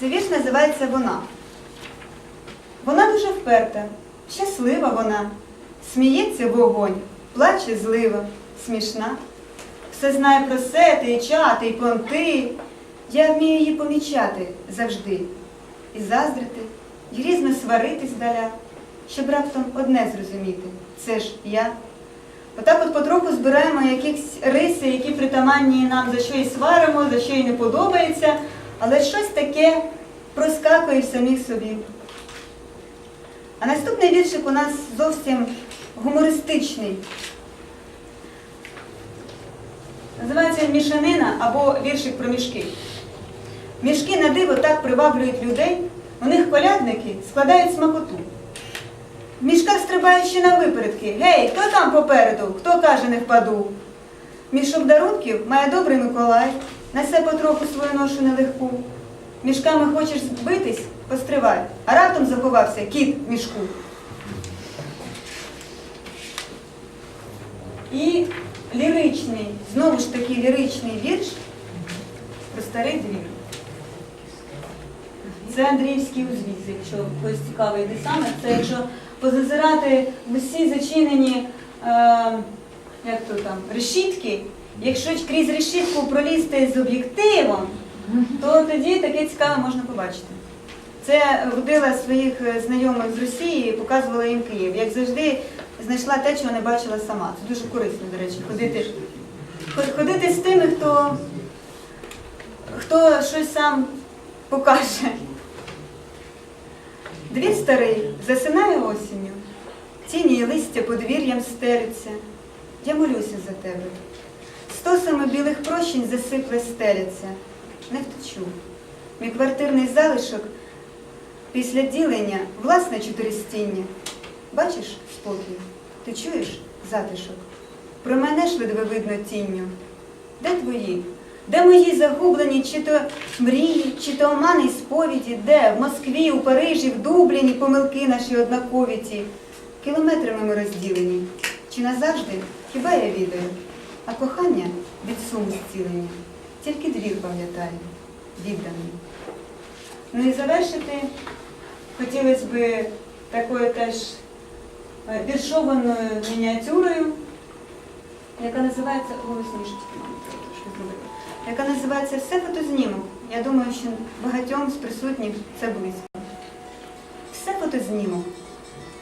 Цей вірш називається Вона. Вона дуже вперта, щаслива вона, сміється вогонь, плаче злива, смішна. Все знає про сети, і чати, і понти. Я вмію її помічати завжди. І заздрити, і різно сваритись здаля, щоб раптом одне зрозуміти це ж я. Отак от потроху збираємо якісь риси, які притаманні нам, за що і сваримо, за що і не подобається, але щось таке проскакує в самих собі. А наступний віршик у нас зовсім гумористичний. Називається Мішанина або віршик про мішки. Мішки на диво так приваблюють людей, у них колядники складають смакоту. В мішках стрибаючи на випередки. Гей, хто там попереду? Хто каже, не впаду? Мішок дарунків має добрий Миколай, несе потроху свою ношу нелегку. Мішками хочеш збитись, постривай, а раптом заховався кіт в мішку. І ліричний, знову ж таки ліричний вірш про старий двір. Це Андріївський узвіз, якщо когось цікавий де саме. Це якщо позазирати в усі зачинені, е, як то там, решітки, якщо крізь решітку пролізти з об'єктивом, то тоді таке цікаве можна побачити. Це водила своїх е, знайомих з Росії, і показувала їм Київ. Як завжди, знайшла те, чого не бачила сама. Це дуже корисно, до речі, ходити, ходити з тими, хто, хто щось сам покаже. Двір старий засинає осінню, тіні й листя подвір'ям стеляться. Я молюся за тебе. Стосами білих прощень засипле стеляться. Не втечу. Мій квартирний залишок після ділення власне чотиристіння. Бачиш спокій, ти чуєш затишок. Про мене ж ледве видно тінню. Де твої? Де мої загублені, чи то мрії, чи то омани й сповіді, де? В Москві, у Парижі, в Дубліні помилки наші однакові ті. Кілометрами ми розділені. Чи назавжди? Хіба я відаю? А кохання від суму зцілення. Тільки двір пам'ятає, відданий. Ну і завершити хотілося б такою теж е, віршованою мініатюрою, яка називається яка називається Все фотознімок. Я думаю, що багатьом з присутніх це близько. Все фотознімок.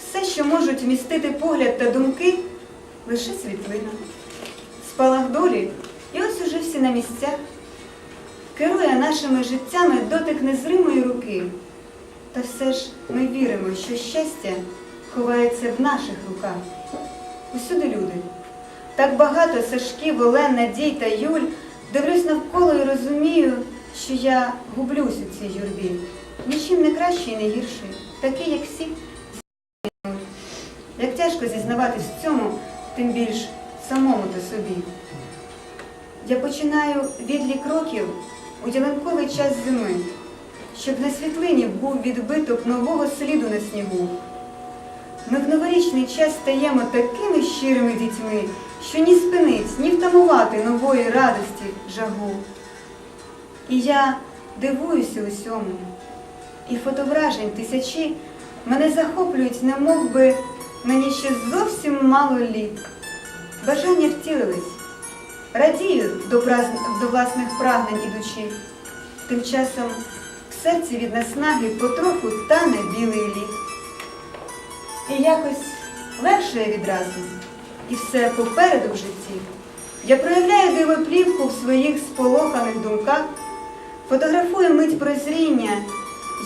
Все, що можуть вмістити погляд та думки, лише світлина. Спалах долі, і ось уже всі на місцях. Керує нашими життями дотик незримої руки. Та все ж ми віримо, що щастя ховається в наших руках. Усюди люди. Так багато Сашків, Олен, Надій та Юль. Дивлюсь навколо і розумію, що я гублюсь у цій юрбі. Нічим не кращий і не гірший, такий, як всі. Як тяжко зізнаватись в цьому, тим більш самому та собі. Я починаю відлік кроків у ялинковий час зими, щоб на світлині був відбиток нового сліду на снігу. Ми в новорічний час стаємо такими щирими дітьми, що ні спинить, ні втамувати нової радості жагу. І я дивуюся усьому, і фотовражень тисячі мене захоплюють, немов би мені ще зовсім мало літ. Бажання втілились, радію до, празн- до власних прагнень ідучи. Тим часом в серці від наснаги потроху тане білий лід. І якось легше відразу, і все попереду в житті. Я проявляю дивоплівку в своїх сполоханих думках, фотографую мить прозріння,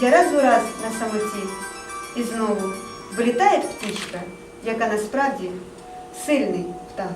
я раз у раз на самоті. І знову вилітає птічка, яка насправді сильний птах.